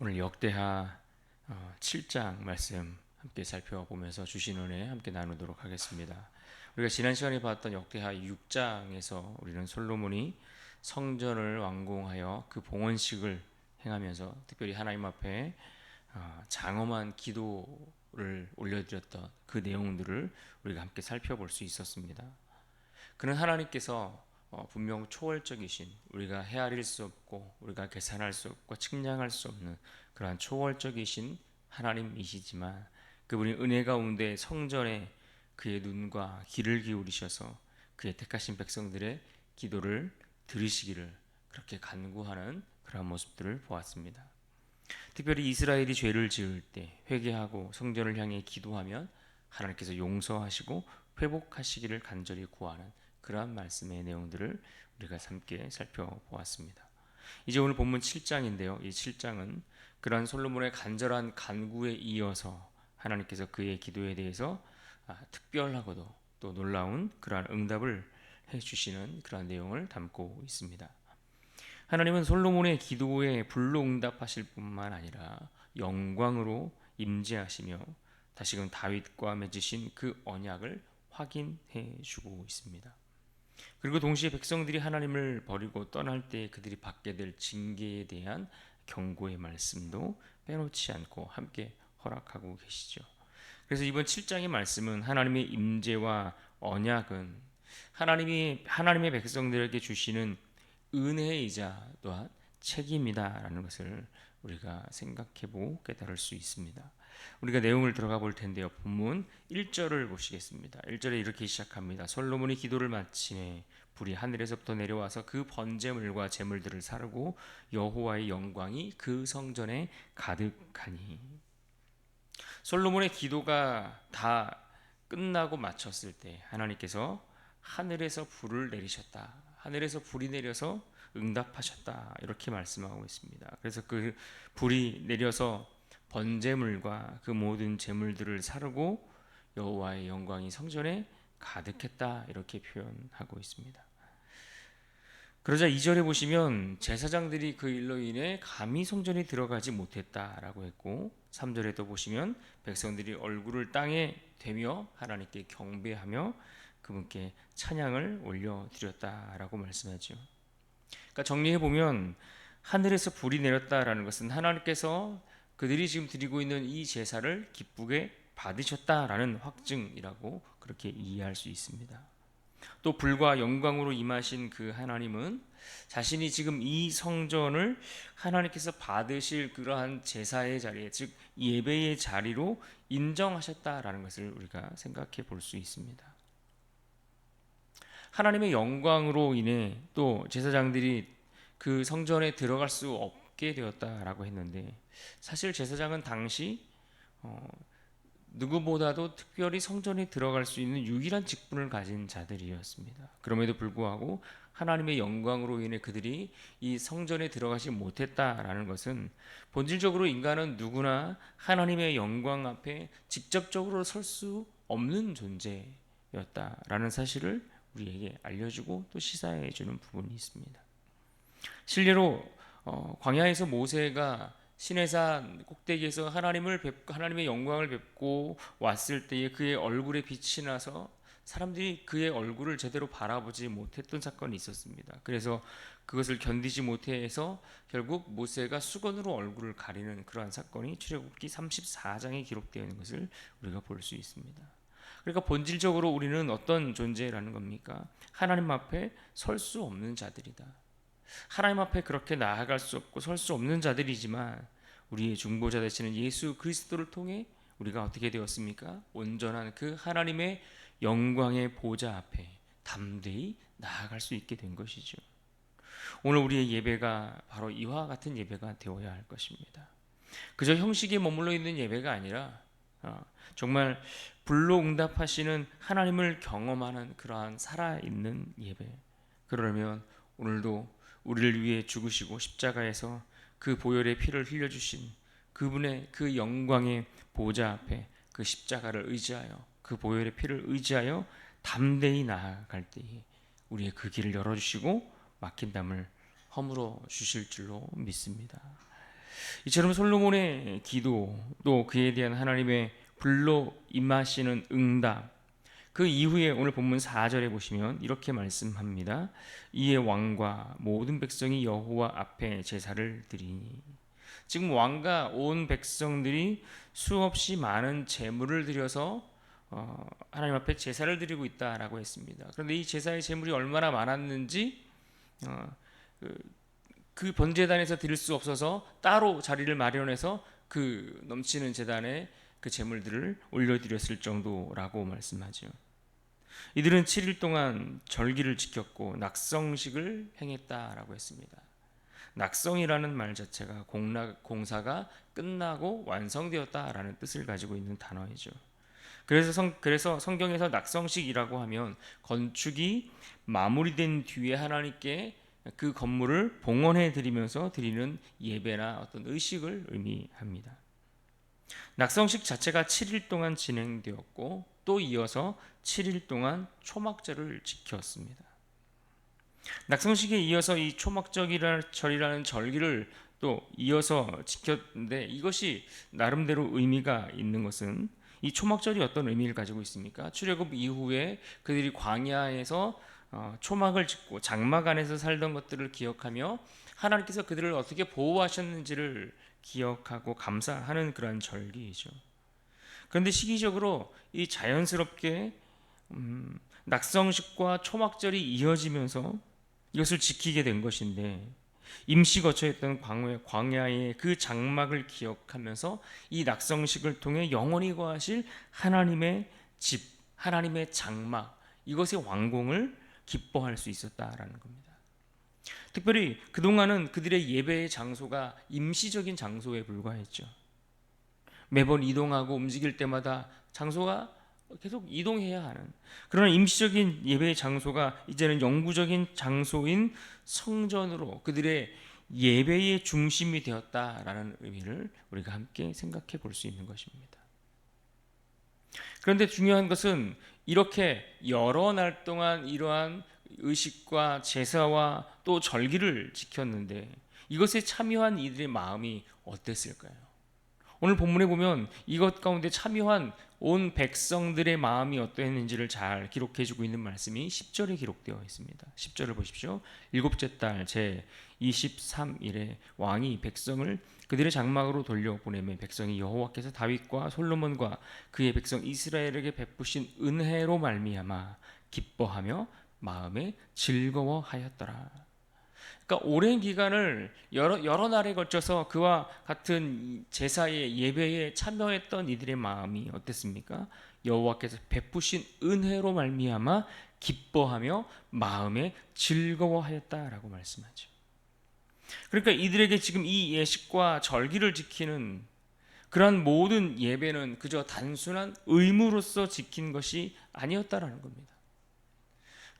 오늘 역대하 7장 말씀 함께 살펴보면서 주신 은혜 함께 나누도록 하겠습니다. 우리가 지난 시간에 봤던 역대하 6장에서 우리는 솔로몬이 성전을 완공하여 그 봉헌식을 행하면서 특별히 하나님 앞에 어, 장엄한 기도를 올려드렸던 그 내용들을 우리가 함께 살펴볼 수 있었습니다. 그는 하나님께서 어, 분명 초월적이신 우리가 헤아릴 수 없고 우리가 계산할 수 없고 측량할 수 없는 그러한 초월적이신 하나님이시지만 그분이 은혜 가운데 성전에 그의 눈과 귀를 기울이셔서 그의 택하신 백성들의 기도를 들으시기를 그렇게 간구하는 그러한 모습들을 보았습니다. 특별히 이스라엘이 죄를 지을 때 회개하고 성전을 향해 기도하면 하나님께서 용서하시고 회복하시기를 간절히 구하는 그러한 말씀의 내용들을 우리가 함께 살펴보았습니다. 이제 오늘 본문 7장인데요. 이 7장은 그러한 솔로몬의 간절한 간구에 이어서 하나님께서 그의 기도에 대해서 아, 특별하고도 또 놀라운 그러한 응답을 해 주시는 그러한 내용을 담고 있습니다. 하나님은 솔로몬의 기도에 불로 응답하실 뿐만 아니라 영광으로 임재하시며 다시금 다윗과 맺으신 그 언약을 확인해 주고 있습니다. 그리고 동시에 백성들이 하나님을 버리고 떠날 때 그들이 받게 될 징계에 대한 경고의 말씀도 빼놓지 않고 함께 허락하고 계시죠. 그래서 이번 7장의 말씀은 하나님의 임재와 언약은 하나님이 하나님의 백성들에게 주시는 은혜이자 또한 책임이다라는 것을 우리가 생각해 보고 깨달을 수 있습니다. 우리가 내용을 들어가 볼 텐데요. 본문 1절을 보시겠습니다. 1절에 이렇게 시작합니다. 솔로몬이 기도를 마침에 불이 하늘에서부터 내려와서 그 번제물과 제물들을 사르고 여호와의 영광이 그 성전에 가득하니 솔로몬의 기도가 다 끝나고 마쳤을 때 하나님께서 하늘에서 불을 내리셨다. 하늘에서 불이 내려서 응답하셨다. 이렇게 말씀하고 있습니다. 그래서 그 불이 내려서 번제물과 그 모든 제물들을 사르고 여호와의 영광이 성전에 가득했다 이렇게 표현하고 있습니다. 그러자 2절에 보시면 제사장들이 그 일로 인해 감히 성전에 들어가지 못했다라고 했고 3절에도 보시면 백성들이 얼굴을 땅에 대며 하나님께 경배하며 그분께 찬양을 올려 드렸다라고 말씀하죠. 그러니까 정리해 보면 하늘에서 불이 내렸다라는 것은 하나님께서 그들이 지금 드리고 있는 이 제사를 기쁘게 받으셨다라는 확증이라고 그렇게 이해할 수 있습니다. 또 불과 영광으로 임하신 그 하나님은 자신이 지금 이 성전을 하나님께서 받으실 그러한 제사의 자리에 즉 예배의 자리로 인정하셨다라는 것을 우리가 생각해 볼 수 있습니다. 하나님의 영광으로 인해 또 제사장들이 그 성전에 들어갈 수 없 게 되었다라고 했는데 사실 제사장은 당시 어, 누구보다도 특별히 성전에 들어갈 수 있는 유일한 직분을 가진 자들이었습니다. 그럼에도 불구하고 하나님의 영광으로 인해 그들이 이 성전에 들어가지 못했다라는 것은 본질적으로 인간은 누구나 하나님의 영광 앞에 직접적으로 설 수 없는 존재였다라는 사실을 우리에게 알려주고 또 시사해 주는 부분이 있습니다. 실례로 어, 광야에서 모세가 시내산 꼭대기에서 하나님을 뵙고 하나님의 영광을 뵙고 왔을 때에 그의 얼굴에 빛이 나서 사람들이 그의 얼굴을 제대로 바라보지 못했던 사건이 있었습니다. 그래서 그것을 견디지 못해서 결국 모세가 수건으로 얼굴을 가리는 그러한 사건이 출애굽기 34장에 기록되어 있는 것을 우리가 볼 수 있습니다. 그러니까 본질적으로 우리는 어떤 존재라는 겁니까? 하나님 앞에 설 수 없는 자들이다. 하나님 앞에 그렇게 나아갈 수 없고 설 수 없는 자들이지만 우리의 중보자 되시는 예수 그리스도를 통해 우리가 어떻게 되었습니까? 온전한 그 하나님의 영광의 보좌 앞에 담대히 나아갈 수 있게 된 것이죠. 오늘 우리의 예배가 바로 이와 같은 예배가 되어야 할 것입니다. 그저 형식에 머물러 있는 예배가 아니라 어, 정말 불로 응답하시는 하나님을 경험하는 그러한 살아있는 예배. 그러면 오늘도 우리를 위해 죽으시고 십자가에서 그 보혈의 피를 흘려 주신 그분의 그 영광의 보좌 앞에 그 십자가를 의지하여 그 보혈의 피를 의지하여 담대히 나아갈 때에 우리의 그 길을 열어 주시고 막힌 담을 허물어 주실 줄로 믿습니다. 이처럼 솔로몬의 기도 또 그에 대한 하나님의 불로 임하시는 응답 그 이후에 오늘 본문 4절에 보시면 이렇게 말씀합니다. 이에 왕과 모든 백성이 여호와 앞에 제사를 드리니 지금 왕과 온 백성들이 수없이 많은 제물을 드려서 어, 하나님 앞에 제사를 드리고 있다라고 했습니다. 그런데 이 제사의 제물이 얼마나 많았는지 어, 그, 그 번제단에서 드릴 수 없어서 따로 자리를 마련해서 그 넘치는 제단에 그 제물들을 올려드렸을 정도라고 말씀하죠. 이들은 7일 동안 절기를 지켰고 낙성식을 행했다라고 했습니다. 낙성이라는 말 자체가 공락, 공사가 끝나고 완성되었다라는 뜻을 가지고 있는 단어이죠. 그래서 성, 그래서 성경에서 낙성식이라고 하면 건축이 마무리된 뒤에 하나님께 그 건물을 봉헌해 드리면서 드리는 예배나 어떤 의식을 의미합니다. 낙성식 자체가 7일 동안 진행되었고 또 이어서 7일 동안 초막절을 지켰습니다. 낙성식에 이어서 이 초막절이라는 절기를 또 이어서 지켰는데 이것이 나름대로 의미가 있는 것은 이 초막절이 어떤 의미를 가지고 있습니까? 출애굽 이후에 그들이 광야에서 어, 초막을 짓고 장막 안에서 살던 것들을 기억하며 하나님께서 그들을 어떻게 보호하셨는지를 기억하고 감사하는 그러한 절기이죠. 그런데 시기적으로 이 자연스럽게 음, 낙성식과 초막절이 이어지면서 이것을 지키게 된 것인데 임시 거처했던 광야, 의그 장막을 기억하면서 이 낙성식을 통해 영원히 거하실 하나님의 집, 하나님의 장막 이것의 왕궁을 기뻐할 수 있었다라는 겁니다. 특별히 그동안은 그들의 예배의 장소가 임시적인 장소에 불과했죠. 매번 이동하고 움직일 때마다 장소가 계속 이동해야 하는 그런 임시적인 예배의 장소가 이제는 영구적인 장소인 성전으로 그들의 예배의 중심이 되었다라는 의미를 우리가 함께 생각해 볼 수 있는 것입니다. 그런데 중요한 것은 이렇게 여러 날 동안 이러한 의식과 제사와 또 절기를 지켰는데 이것에 참여한 이들의 마음이 어땠을까요? 오늘 본문에 보면 이것 가운데 참여한 온 백성들의 마음이 어떠했는지를 잘 기록해 주고 있는 말씀이 10절에 기록되어 있습니다. 10절을 보십시오. 일곱째 달 제 23일에 왕이 백성을 그들의 장막으로 돌려보내매 백성이 여호와께서 다윗과 솔로몬과 그의 백성 이스라엘에게 베푸신 은혜로 말미암아 기뻐하며 마음에 즐거워하였더라. 그러니까 오랜 기간을 여러 여러 날에 걸쳐서 그와 같은 제사의 예배에 참여했던 이들의 마음이 어땠습니까? 여호와께서 베푸신 은혜로 말미암아 기뻐하며 마음에 즐거워하였다라고 말씀하죠. 그러니까 이들에게 지금 이 예식과 절기를 지키는 그러한 모든 예배는 그저 단순한 의무로서 지킨 것이 아니었다라는 겁니다.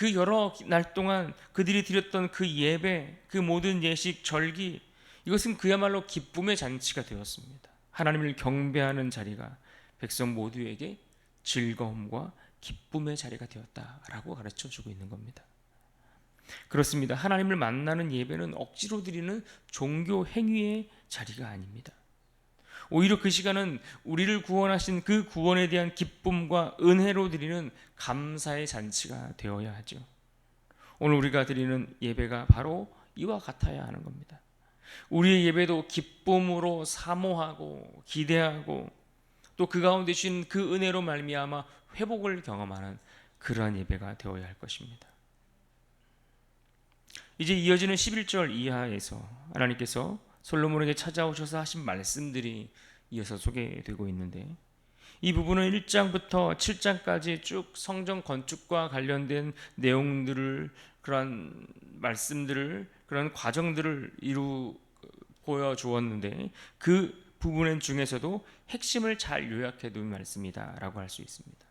그 여러 날 동안 그들이 드렸던 그 예배, 그 모든 예식, 절기, 이것은 그야말로 기쁨의 잔치가 되었습니다. 하나님을 경배하는 자리가 백성 모두에게 즐거움과 기쁨의 자리가 되었다라고 가르쳐 주고 있는 겁니다. 그렇습니다. 하나님을 만나는 예배는 억지로 드리는 종교 행위의 자리가 아닙니다. 오히려 그 시간은 우리를 구원하신 그 구원에 대한 기쁨과 은혜로 드리는 감사의 잔치가 되어야 하죠. 오늘 우리가 드리는 예배가 바로 이와 같아야 하는 겁니다. 우리의 예배도 기쁨으로 사모하고 기대하고 또 그 가운데 주신 그 은혜로 말미암아 회복을 경험하는 그러한 예배가 되어야 할 것입니다. 이제 이어지는 11절 이하에서 하나님께서 솔로몬에게 찾아오셔서 하신 말씀들이 이어서 소개되고 있는데 이 부분은 1장부터 7장까지 쭉 성전 건축과 관련된 내용들을 그런 말씀들을 그런 과정들을 이루 보여 주었는데 그 부분 중에서도 핵심을 잘 요약해 두은 말씀이다라고 할 수 있습니다.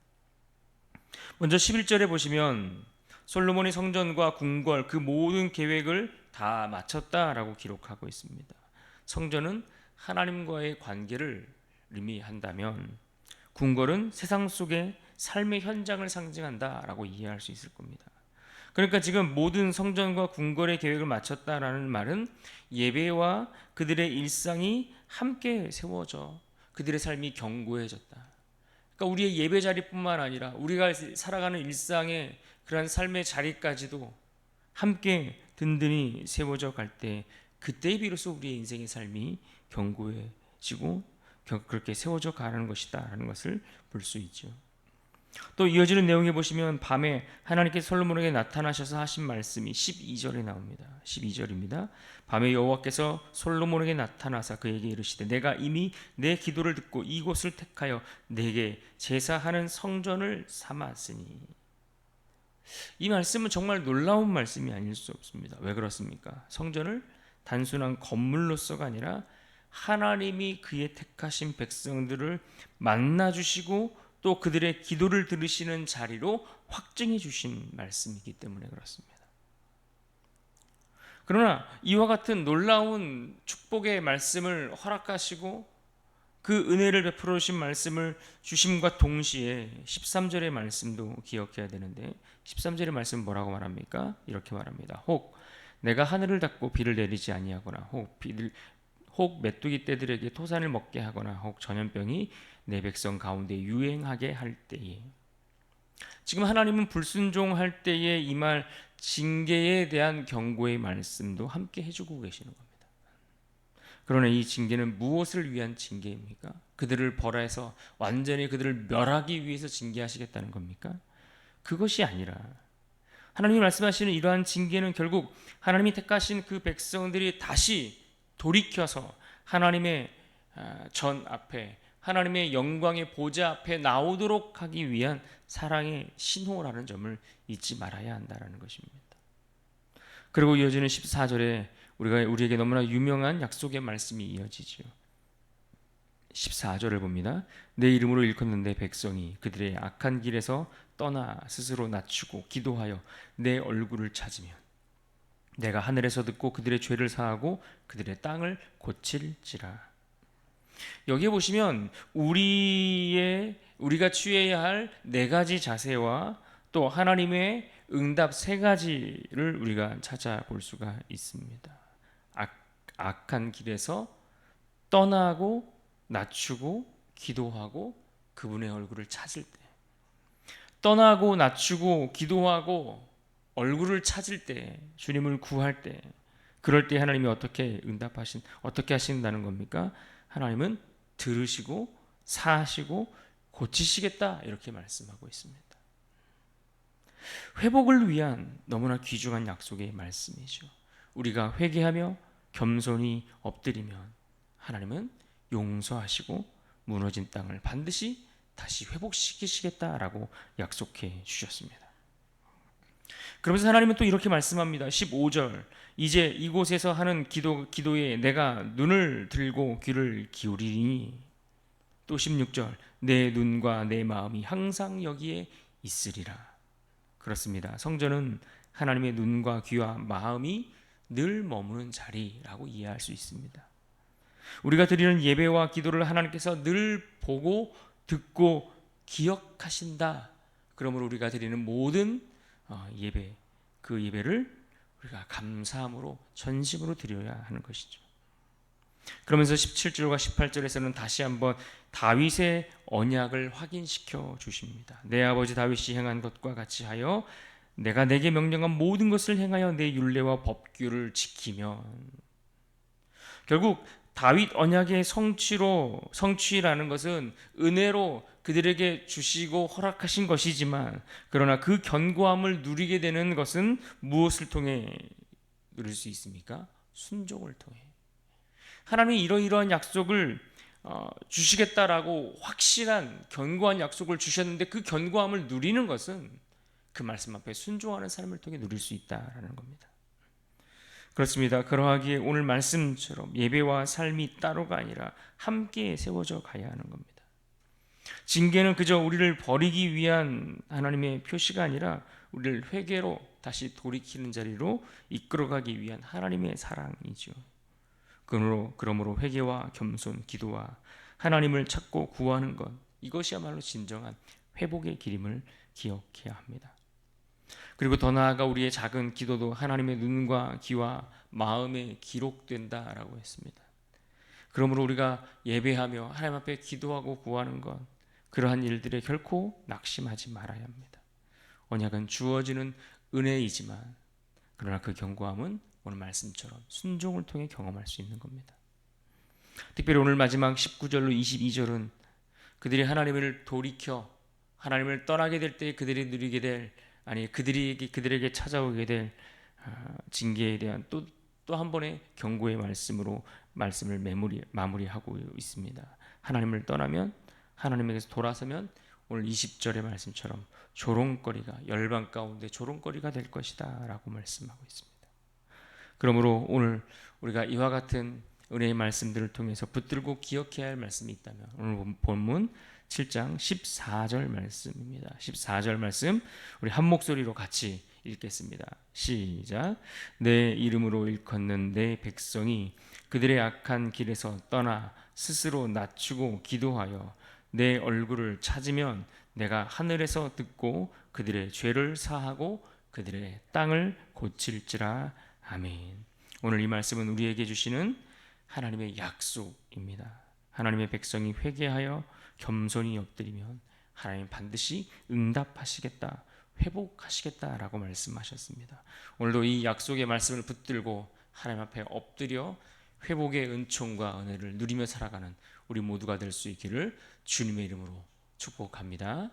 먼저 11절에 보시면 솔로몬이 성전과 궁궐 그 모든 계획을 다 마쳤다라고 기록하고 있습니다. 성전은 하나님과의 관계를 의미한다면 궁궐은 세상 속의 삶의 현장을 상징한다라고 이해할 수 있을 겁니다. 그러니까 지금 모든 성전과 궁궐의 계획을 마쳤다라는 말은 예배와 그들의 일상이 함께 세워져 그들의 삶이 견고해졌다. 그러니까 우리의 예배 자리뿐만 아니라 우리가 살아가는 일상의 그러한 삶의 자리까지도 함께 든든히 세워져 갈 때 그때 비로소 우리의 인생의 삶이 견고해지고 그렇게 세워져 가는 것이다라는 것을 볼 수 있죠. 또 이어지는 내용에 보시면 밤에 하나님께 솔로몬에게 나타나셔서 하신 말씀이 12절에 나옵니다. 12절입니다. 밤에 여호와께서 솔로몬에게 나타나사 그에게 이르시되 내가 이미 내 기도를 듣고 이곳을 택하여 내게 제사하는 성전을 삼았으니 이 말씀은 정말 놀라운 말씀이 아닐 수 없습니다. 왜 그렇습니까? 성전을 단순한 건물로서가 아니라 하나님이 그의 택하신 백성들을 만나 주시고 또 그들의 기도를 들으시는 자리로 확증해 주신 말씀이기 때문에 그렇습니다. 그러나 이와 같은 놀라운 축복의 말씀을 허락하시고 그 은혜를 베풀어 주신 말씀을 주심과 동시에 13절의 말씀도 기억해야 되는데 13절의 말씀 뭐라고 말합니까? 이렇게 말합니다. 혹 내가 하늘을 닫고 비를 내리지 아니하거나 혹 비를 혹 메뚜기 떼들에게 토산을 먹게 하거나 혹 전염병이 내 백성 가운데 유행하게 할 때에 지금 하나님은 불순종할 때에 이 말 징계에 대한 경고의 말씀도 함께 해주고 계시는 겁니다. 그러나 이 징계는 무엇을 위한 징계입니까? 그들을 벌해서 완전히 그들을 멸하기 위해서 징계하시겠다는 겁니까? 그것이 아니라 하나님이 말씀하시는 이러한 징계는 결국 하나님이 택하신 그 백성들이 다시 돌이켜서 하나님의 아, 전 앞에 하나님의 영광의 보좌 앞에 나오도록 하기 위한 사랑의 신호라는 점을 잊지 말아야 한다는 것입니다. 그리고 이어지는 14절에 우리가 우리에게 너무나 유명한 약속의 말씀이 이어지죠. 14절을 봅니다. 내 이름으로 일컫는 내 백성이 그들의 악한 길에서 떠나 스스로 낮추고 기도하여 내 얼굴을 찾으면 내가 하늘에서 듣고 그들의 죄를 사하고 그들의 땅을 고칠지라. 여기 보시면 우리의 우리가 취해야 할 네 가지 자세와 또 하나님의 응답 세 가지를 우리가 찾아볼 수가 있습니다. 악, 악한 길에서 떠나고 낮추고 기도하고 그분의 얼굴을 찾을 때 떠나고 낮추고 기도하고 얼굴을 찾을 때 주님을 구할 때 그럴 때 하나님이 어떻게 응답하신 어떻게 하신다는 겁니까? 하나님은 들으시고 사하시고 고치시겠다 이렇게 말씀하고 있습니다. 회복을 위한 너무나 귀중한 약속의 말씀이죠. 우리가 회개하며 겸손히 엎드리면 하나님은 용서하시고 무너진 땅을 반드시 다시 회복시키시겠다라고 약속해 주셨습니다. 그러면서 하나님은 또 이렇게 말씀합니다. 15절. 이제 이곳에서 하는 기도 기도에 내가 눈을 들고 귀를 기울이니 또 16절. 내 눈과 내 마음이 항상 여기에 있으리라. 그렇습니다. 성전은 하나님의 눈과 귀와 마음이 늘 머무는 자리라고 이해할 수 있습니다. 우리가 드리는 예배와 기도를 하나님께서 늘 보고 듣고 기억하신다. 그러므로 우리가 드리는 모든 어, 예배 그 예배를 우리가 감사함으로 전심으로 드려야 하는 것이죠. 그러면서 17절과 18절에서는 다시 한번 다윗의 언약을 확인시켜 주십니다. 내 아버지 다윗이 행한 것과 같이 하여 내가 내게 명령한 모든 것을 행하여 내 율례와 법규를 지키면 결국 다윗 언약의 성취로 성취라는 것은 은혜로 그들에게 주시고 허락하신 것이지만 그러나 그 견고함을 누리게 되는 것은 무엇을 통해 누릴 수 있습니까? 순종을 통해. 하나님이 이러이러한 약속을 어, 주시겠다라고 확실한 견고한 약속을 주셨는데 그 견고함을 누리는 것은 그 말씀 앞에 순종하는 삶을 통해 누릴 수 있다라는 겁니다. 그렇습니다. 그러하기에 오늘 말씀처럼 예배와 삶이 따로가 아니라 함께 세워져 가야 하는 겁니다. 징계는 그저 우리를 버리기 위한 하나님의 표시가 아니라 우리를 회개로 다시 돌이키는 자리로 이끌어가기 위한 하나님의 사랑이죠. 그러므로 그러므로 회개와 겸손, 기도와 하나님을 찾고 구하는 것 이것이야말로 진정한 회복의 길임을 기억해야 합니다. 그리고 더 나아가 우리의 작은 기도도 하나님의 눈과 귀와 마음에 기록된다라고 했습니다. 그러므로 우리가 예배하며 하나님 앞에 기도하고 구하는 것 그러한 일들에 결코 낙심하지 말아야 합니다. 언약은 주어지는 은혜이지만 그러나 그 견고함은 오늘 말씀처럼 순종을 통해 경험할 수 있는 겁니다. 특별히 오늘 마지막 19절로 22절은 그들이 하나님을 돌이켜 하나님을 떠나게 될 때 그들이 누리게 될 아니 그들이 그들에게 찾아오게 될 아, 징계에 대한 또 또 한 번의 경고의 말씀으로 말씀을 마무리 마무리하고 있습니다. 하나님을 떠나면 하나님에게서 돌아서면 오늘 20절의 말씀처럼 조롱거리가 열방 가운데 조롱거리가 될 것이다라고 말씀하고 있습니다. 그러므로 오늘 우리가 이와 같은 은혜의 말씀들을 통해서 붙들고 기억해야 할 말씀이 있다면 오늘 본문 7장 14절 말씀입니다. 14절 말씀 우리 한 목소리로 같이 읽겠습니다. 시작. 내 이름으로 일컫는 내 백성이 그들의 악한 길에서 떠나 스스로 낮추고 기도하여 내 얼굴을 찾으면 내가 하늘에서 듣고 그들의 죄를 사하고 그들의 땅을 고칠지라. 아멘. 오늘 이 말씀은 우리에게 주시는 하나님의 약속입니다. 하나님의 백성이 회개하여 겸손히 엎드리면 하나님 반드시 응답하시겠다. 회복하시겠다라고 말씀하셨습니다. 오늘도 이 약속의 말씀을 붙들고 하나님 앞에 엎드려 회복의 은총과 은혜를 누리며 살아가는 우리 모두가 될 수 있기를 주님의 이름으로 축복합니다.